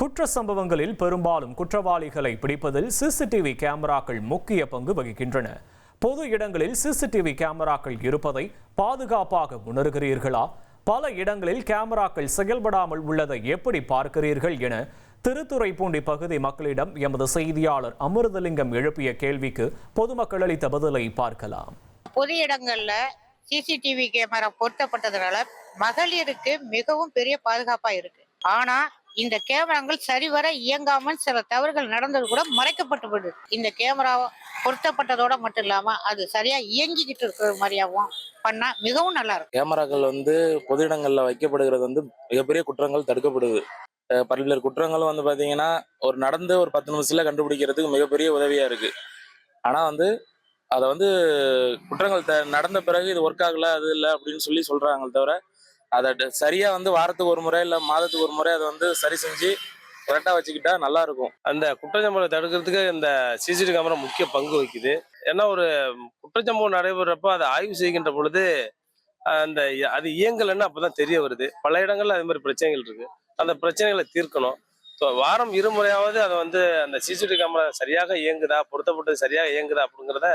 குற்ற சம்பவங்களில் பெரும்பாலும் குற்றவாளிகளை பிடிப்பதில் சிசிடிவி கேமராக்கள் முக்கிய பங்கு வகிக்கின்றன. பொது இடங்களில் சிசிடிவி கேமராக்கள் இருப்பதை பாதுகாப்பாக உணர்கிறீர்களா? பல இடங்களில் கேமராக்கள் செயல்படாமல் உள்ளதை எப்படி பார்க்கிறீர்கள் என திருத்துறைப்பூண்டி பகுதி மக்களிடம் எமது செய்தியாளர் அமிர்தலிங்கம் எழுப்பிய கேள்விக்கு பொதுமக்கள் அளித்த பதிலை பார்க்கலாம். பொது இடங்கள்ல சிசிடிவி கேமரா பொருத்தப்பட்டதுனால மகளிருக்கு மிகவும் பெரிய பாதுகாப்பா இருக்கு. ஆனா இந்த கேமராங்கள் சரிவர இயங்காமல் சில தவறுகள் நடந்தது கூட மறைக்கப்பட்டு இந்த கேமரா பொருத்தப்பட்டதோட மட்டும் இல்லாம அது சரியா இயங்கிக்கிட்டு இருக்கிற மாதிரியாவும் பண்ணா மிகவும் நல்லா இருக்கும். கேமராக்கள் வந்து பொது இடங்களில் வைக்கப்படுகிறது வந்து மிகப்பெரிய குற்றங்கள் தடுக்கப்படுது. பல்வேறு குற்றங்களும் வந்து பார்த்தீங்கன்னா ஒரு நடந்து ஒரு பத்து நிமிஷத்துல கண்டுபிடிக்கிறதுக்கு மிகப்பெரிய உதவியா இருக்கு. ஆனால் வந்து அதை வந்து குற்றங்கள் த நடந்த பிறகு இது ஒர்க் ஆகல அது இல்லை அப்படின்னு சொல்லி சொல்றாங்க தவிர அதை சரியா வந்து வாரத்துக்கு ஒரு முறை இல்லை மாதத்துக்கு ஒரு முறை அதை வந்து சரி செஞ்சு கரெக்டாக வச்சுக்கிட்டா நல்லா இருக்கும் அந்த குற்றச்சம்பவத்தை தடுக்கிறதுக்கு இந்த சிசிடிவி கேமரா முக்கிய பங்கு வகிக்குது. ஏன்னா ஒரு குற்றச்சம்பவம் நடைபெறப்ப அதை ஆய்வு செய்கின்ற பொழுது அந்த அது இயங்கலைன்னு அப்பதான் தெரிய வருது. பல இடங்கள்ல அது மாதிரி பிரச்சனைகள் இருக்கு. அந்த பிரச்சனைகளை தீர்க்கணும். ஸோ வாரம் இருமுறையாவது அதை வந்து அந்த சிசிடிவி கேமரா சரியாக இயங்குதா பொருத்தப்பட்டது சரியாக இயங்குதா அப்படிங்கிறத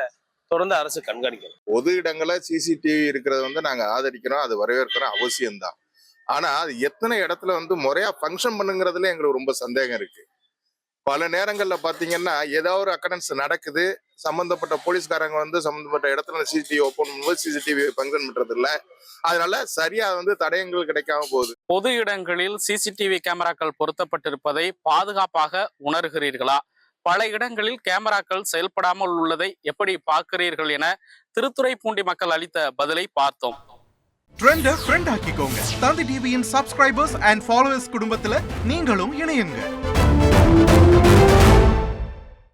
தொடர்ந்து அரசு கண்காணிக்கணும். பொது இடங்கள்ல சிசிடிவி இருக்கிறத வந்து நாங்க ஆதரிக்கிறோம். அது வரவேற்கிறோம் அவசியம்தான். ஆனா அது எத்தனை இடத்துல வந்து முறையா ஃபங்க்ஷன் பண்ணுங்கிறதுல எங்களுக்கு ரொம்ப சந்தேகம் இருக்கு. பல நேரங்கள்ல பாத்தீங்கன்னா ஏதாவது ஒரு அக்கடன்ஸ் நடக்குது. சம்பந்தப்பட்ட போலீஸ்காரங்க வந்து சம்பந்தப்பட்ட இடத்துல சிசிடிவி ஓப்பன் பண்ணும்போது சிசிடிவி ஃபங்க்ஷன் பண்றது இல்ல அதனால சரியா வந்து தடயங்கள் கிடைக்காம போகுது. பொது இடங்களில் சிசிடிவி கேமராக்கள் பொருத்தப்பட்டிருப்பதை பாதுகாப்பாக உணர்கிறீர்களா? பல இடங்களில் கேமராக்கள் செயல்படாமல் உள்ளதை எப்படி பார்க்கிறீர்கள் என திருத்துறைப்பூண்டி மக்கள் அளித்த பதிலை பார்த்தோம். ட்ரெண்ட ஃப்ரெண்ட் ஆக்கிக்கோங்க. தந்தி டிவியின் சப்ஸ்கிரைபர்ஸ் அண்ட் ஃபாலோவர்ஸ் குடும்பத்துல நீங்களும் இணையுங்க.